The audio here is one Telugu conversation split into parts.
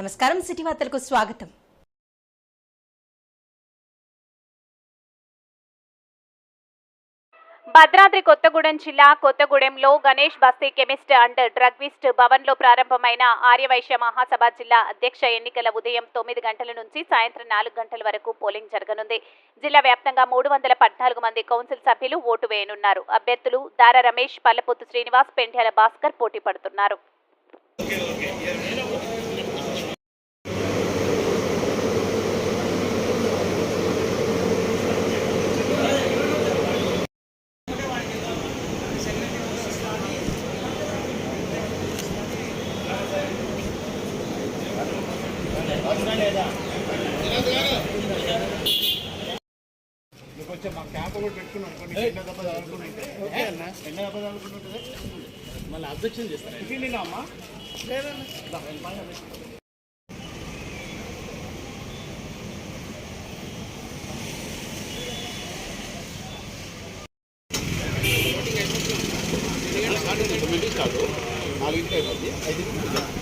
నమస్కారం సిటీ వార్తలకు స్వాగతం. భద్రాద్రి కొత్తగూడెం జిల్లా కొత్తగూడెంలో గణేష్ బస్తీ కెమిస్ట్ అండ్ డ్రగ్విస్ట్ భవన్లో ప్రారంభమైన ఆర్యవైశ్య మహాసభ జిల్లా అధ్యక్ష ఎన్నికల ఉదయం తొమ్మిది గంటల నుంచి సాయంత్రం నాలుగు గంటల వరకు పోలింగ్ జరగనుంది. జిల్లా వ్యాప్తంగా మూడు వందల పద్నాలుగు మంది కౌన్సిల్ సభ్యులు ఓటు వేయనున్నారు. అభ్యర్థులు దార రమేష్ పల్లపుత్తు శ్రీనివాస్ పెండ్యాల భాస్కర్ పోటీ పడుతున్నారు. కొంచెం మా క్యాంప్ కూడా పెట్టుకున్నాం కొన్ని ఎండ దెబ్బ తగులుకుంటే ఎండ దెబ్బ తగులుకుంటుంటే మళ్ళీ అబ్జెక్షన్ చేస్తాను టిఫిన్ అమ్మా నాలుగింటి అయిపోద్ది ఐదు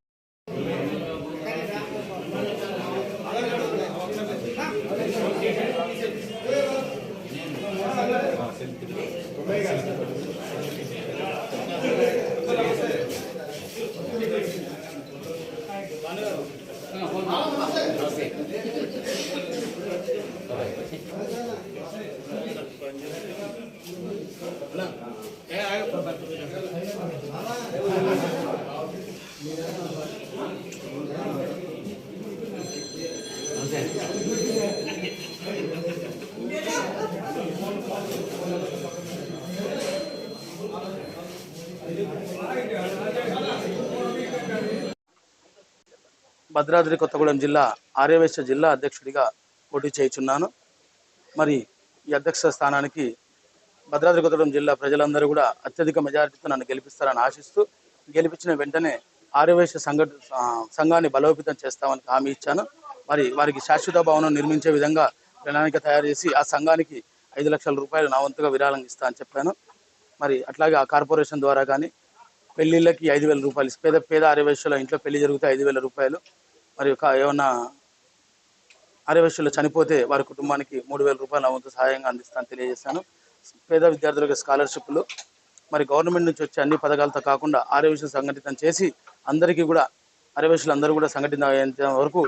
Blanco. భద్రాద్రి కొత్తగూడెం జిల్లా ఆర్యవేశ జిల్లా అధ్యక్షుడిగా పోటీ చేయుచున్నాను. మరి ఈ అధ్యక్ష స్థానానికి భద్రాద్రి కొత్తగూడెం జిల్లా ప్రజలందరూ కూడా అత్యధిక మెజారిటీతో నన్ను గెలిపిస్తారని ఆశిస్తూ గెలిపించిన వెంటనే ఆర్యవేశ సంఘ సంఘాన్ని బలోపేతం చేస్తామని హామీ ఇచ్చాను. మరి వారికి శాశ్వత భవనం నిర్మించే విధంగా ప్రణాళిక తయారు చేసి ఆ సంఘానికి ఐదు లక్షల రూపాయలు నా వంతుగా విరాళం ఇస్తా అని చెప్పాను. మరి అట్లాగే ఆ కార్పొరేషన్ ద్వారా కానీ పెళ్ళిళ్ళకి ఐదు వేల రూపాయలు పేద పేద ఆర్యవైశ్యుల ఇంట్లో పెళ్ళి జరిగితే ఐదు వేల రూపాయలు మరి ఒక ఏమన్నా ఆర్యవైశ్యులు చనిపోతే వారి కుటుంబానికి మూడు వేల రూపాయల వంతు సహాయంగా అందిస్తానని తెలియజేశాను. పేద విద్యార్థులకు స్కాలర్షిప్లు మరి గవర్నమెంట్ నుంచి వచ్చే అన్ని పథకాలతో కాకుండా ఆర్యవైశ్యులు సంఘటితం చేసి అందరికీ కూడా ఆర్యవైశ్యులు అందరూ కూడా సంఘటిత వరకు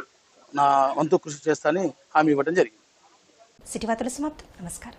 నా వంతు కృషి చేస్తానని హామీ ఇవ్వడం జరిగింది. సిటీ వార్తలు సమాప్తం. నమస్కారం.